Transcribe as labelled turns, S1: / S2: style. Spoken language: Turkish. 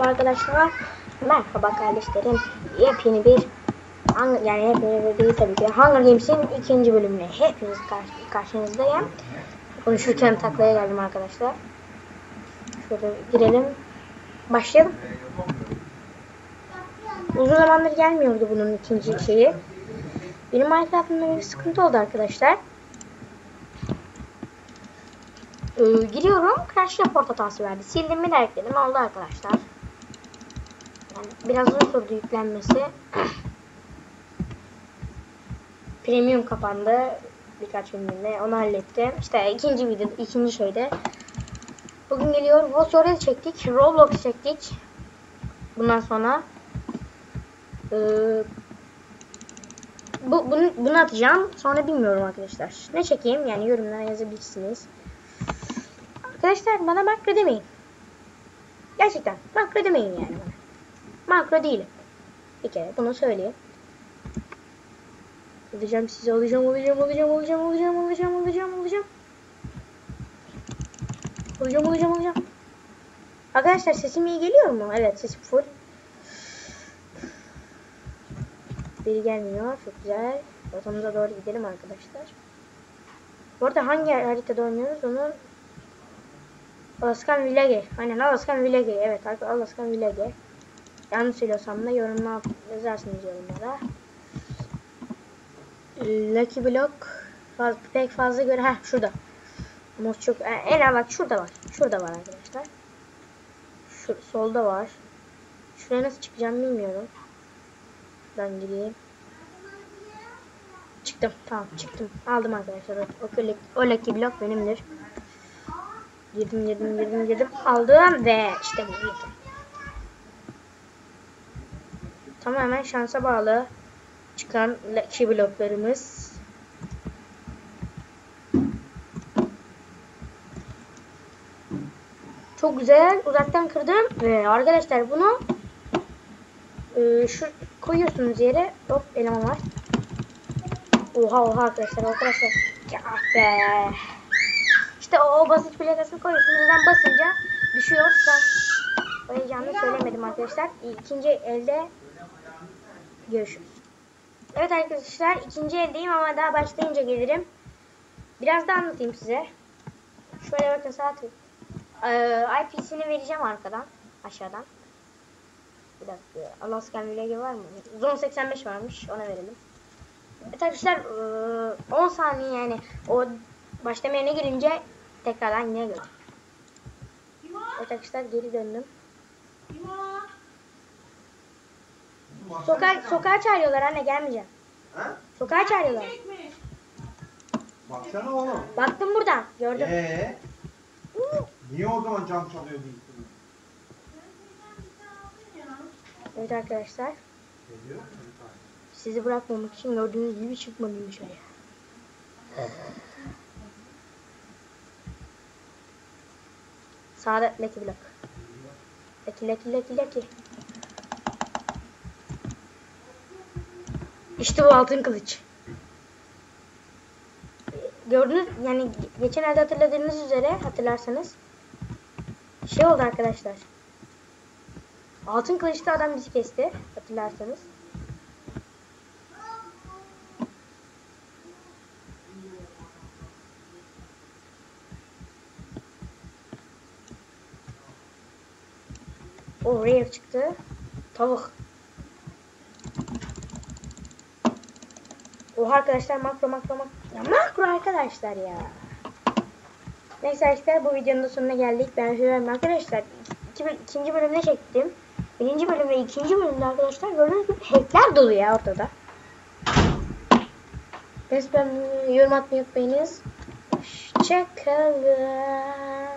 S1: arkadaşlar. Merhaba kardeşlerim. Yepyeni bir yani yepyeni bir değil tabii ki. Hunger Games'in ikinci bölümüne hepiniz karşı, karşınızdayım. Konuşurken taklaya geldim arkadaşlar. Şöyle girelim. Başlayalım. Uzun zamandır gelmiyordu bunun ikinci şeyi. Benim Minecraft'ımda bir sıkıntı oldu arkadaşlar. Ee, giriyorum. Crash report hatası verdi. Sildim bir daha ekledim. Oldu arkadaşlar. Yani biraz uzun sürdü yüklenmesi. Premium kapandı. Birkaç günlüğüne onu hallettim. İşte ikinci video, ikinci şeyde. Bugün geliyor. Vosorel çektik. Roblox çektik. Bundan sonra ee, bu, bunu, bunu atacağım. Sonra bilmiyorum arkadaşlar. Ne çekeyim? Yani yorumlara yazabilirsiniz. Arkadaşlar bana makro demeyin. Gerçekten makro demeyin yani bana. Makro değilim. Bir kere bunu söyleyeyim. Alacağım sizi alacağım alacağım alacağım alacağım alacağım alacağım alacağım alacağım. Alacağım alacağım alacağım. Arkadaşlar sesim iyi geliyor mu? Evet sesim full. Biri gelmiyor. Çok güzel. Rotamıza doğru gidelim arkadaşlar. Bu arada hangi haritada oynuyoruz onu Alaskan Village. Aynen Alaskan Village. Evet Alaskan Village. Yanlış söylüyorsam da yorumlar yazarsınız yorumlara. Lucky Block faz, pek fazla göre ha şurada. Ama çok en en bak şurada var. Şurada var arkadaşlar. Şu solda var. Şuraya nasıl çıkacağım bilmiyorum. Ben gireyim. Çıktım. Tamam çıktım. Aldım arkadaşlar. O, o, o Lucky Block benimdir. Girdim girdim girdim girdim. Aldım ve işte bu girdim. Tamamen şansa bağlı çıkan Lucky bloklarımız. Çok güzel. Uzaktan kırdım. Ve arkadaşlar bunu e, şu koyuyorsunuz yere. Hop eleman var. Oha oha arkadaşlar arkadaşlar. Ya be. O, basit plakasını koyuyorsunuz. Buradan basınca düşüyor. Ben heyecanlı söylemedim arkadaşlar. İkinci elde görüşürüz. Evet arkadaşlar ikinci eldeyim ama daha başlayınca gelirim. Biraz da anlatayım size. Şöyle bakın saat ee, IP'sini vereceğim arkadan. Aşağıdan. Bir dakika. Alaskan Village var mı? Zone 85 varmış. Ona verelim. Evet arkadaşlar 10 saniye yani o başlama yerine gelince tekrardan yine gördüm. Evet arkadaşlar geri döndüm. Sokağa, sokağa çağırıyorlar anne gelmeyeceğim.
S2: Ha?
S1: Sokağa çağırıyorlar.
S2: Baksana oğlum.
S1: Baktım buradan gördüm.
S2: Ee, niye o zaman cam çalıyor diyorsun?
S1: Evet arkadaşlar sizi bırakmamak için gördüğünüz gibi çıkmadım dışarıya. Sağda Lucky Block. Lucky Lucky Lucky Lucky. İşte bu altın kılıç. Gördünüz yani geçen elde hatırladığınız üzere hatırlarsanız şey oldu arkadaşlar. Altın kılıçta adam bizi kesti hatırlarsanız. O rare çıktı. Tavuk. Oha arkadaşlar makro makro makro. Ya makro arkadaşlar ya. Neyse arkadaşlar bu videonun da sonuna geldik. Ben Hürrem arkadaşlar. İki, ikinci bölümde çektim. Birinci bölüm ve ikinci bölümde arkadaşlar gördüğünüz gibi hackler dolu ya ortada. Lütfen yorum atmayı unutmayınız. Hoşçakalın.